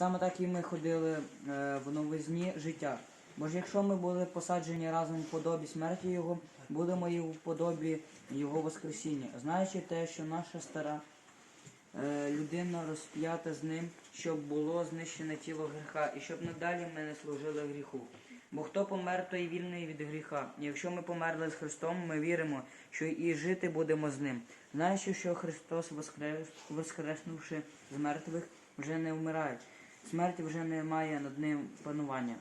Саме так і ми ходили е, в новизні життя. Бо ж якщо ми були посаджені разом в подобі смерті Його, будемо і в подобі Його Воскресіння, знаючи те, що наша стара е, людина розп'ята з ним, щоб було знищене тіло гріха, і щоб надалі ми не служили гріху. Бо хто помер, той вільний від гріха. Якщо ми померли з Христом, ми віримо, що і жити будемо з ним, знаючи, що Христос, воскрес, воскреснувши з мертвих, вже не вмирає. Смерть вже не має над ним панування.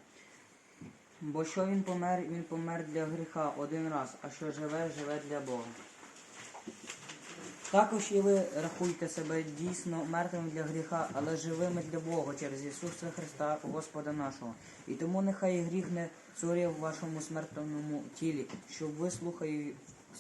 Бо що він помер, він помер для гріха один раз, а що живе, живе для Бога. Також і ви рахуйте себе дійсно мертвими для гріха, але живими для Бога через Ісуса Христа, Господа нашого. І тому нехай гріх не цурє в вашому смертному тілі, щоб ви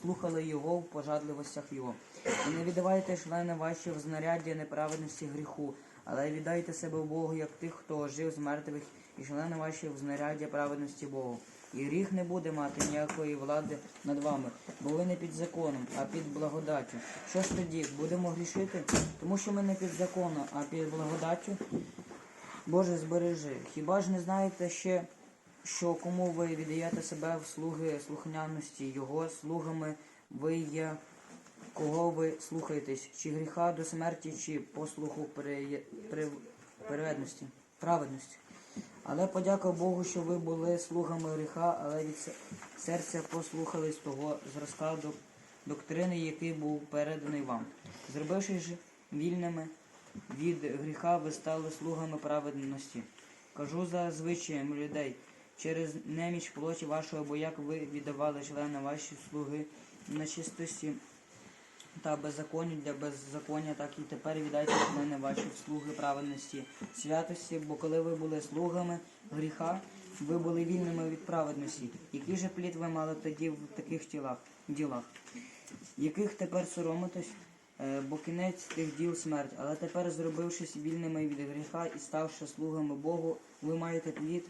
слухали Його в пожадливостях Його. І не віддавайте члени ваші в знаряддя неправедності гріху, але віддайте себе Богу, як тих, хто жив з мертвих, і члени ваші в знаряддя праведності Богу. І гріх не буде мати ніякої влади над вами, бо ви не під законом, а під благодаттю. Що ж тоді, будемо грішити? Тому що ми не під законом, а під благодаттю. Боже, збережи. Хіба ж не знаєте ще, що кому ви віддаєте себе в слуги слухняності, його слугами ви є, кого ви слухаєтесь, чи гріха до смерті, чи послуху при, при, праведності. Але подяка Богу, що ви були слугами гріха, але від серця послухались того зразка док- доктрини, який був переданий вам. Зробивши ж вільними від гріха, ви стали слугами праведності. Кажу за звичаєм людей, через неміч плоті вашого, бо як ви віддавали члени ваші слуги на чистості та беззаконню для беззаконня, так і тепер віддайте члени ваші слуги праведності, святості, бо коли ви були слугами гріха, ви були вільними від праведності. Який же плід ви мали тоді в таких тілах, ділах, яких тепер соромитесь, Е, бо кінець тих діл смерть, але тепер, зробившись вільними від гріха і ставши слугами Богу, ви маєте плід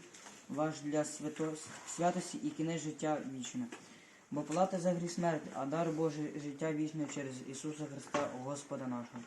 ваш для свято- святості і кінець життя вічне. Бо плата за гріх смерть, а дар Божий життя вічне через Ісуса Христа, Господа нашого.